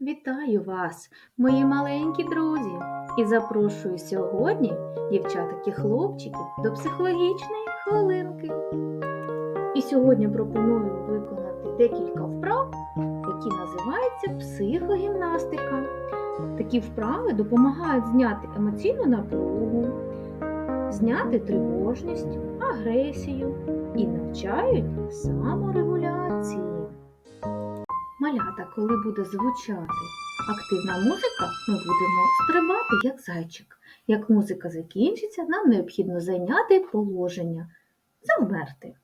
Вітаю вас, мої маленькі друзі, і запрошую сьогодні дівчаток і хлопчиків до психологічної хвилинки. І сьогодні пропоную виконати декілька вправ, які називаються психогімнастика. Такі вправи допомагають зняти емоційну напругу, зняти тривожність, агресію і навчають саморегуляції. Малята, коли буде звучати активна музика, ми будемо стрибати як зайчик. Як музика закінчиться, нам необхідно зайняти положення, завмерти.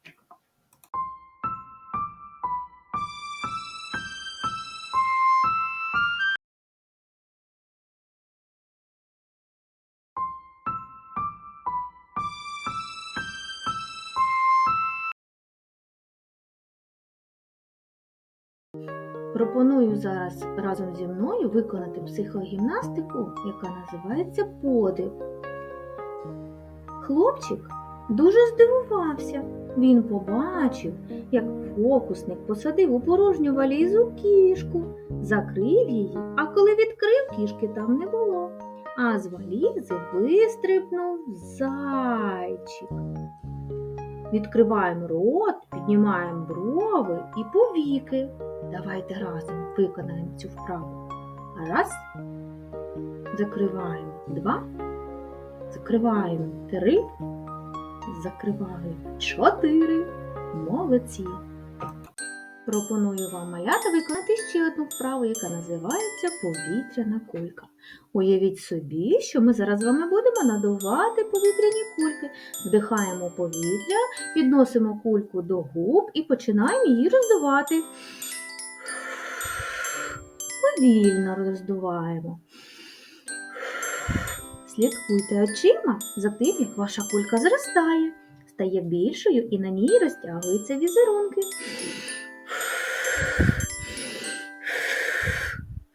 Пропоную зараз разом зі мною виконати психогімнастику, яка називається подив. Хлопчик дуже здивувався. Він побачив, як фокусник посадив у порожню валізу кішку, закрив її, а коли відкрив, кішки там не було. А з валізи вистрибнув зайчик. Відкриваємо рот, піднімаємо брови і повіки. Давайте разом виконаємо цю вправу. Раз. Закриваємо два. Закриваємо три. Закриваємо чотири. Молодці. Пропоную вам малята виконати ще одну вправу, яка називається повітряна кулька. Уявіть собі, що ми зараз з вами будемо надувати повітряні кульки. Вдихаємо повітря, підносимо кульку до губ і починаємо її роздувати. Повільно роздуваємо. Слідкуйте очима за тим, як ваша кулька зростає, стає більшою і на ній розтягуються візерунки.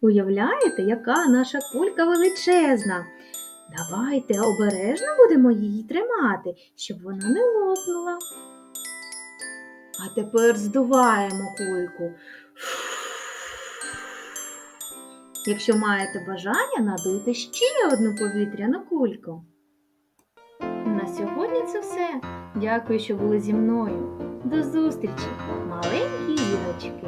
Уявляєте, яка наша кулька величезна? Давайте обережно будемо її тримати, щоб вона не лопнула. А тепер здуваємо кульку. Якщо маєте бажання, надуйте ще одну повітряну кульку. На сьогодні це все. Дякую, що були зі мною. До зустрічі, маленькі зірочки!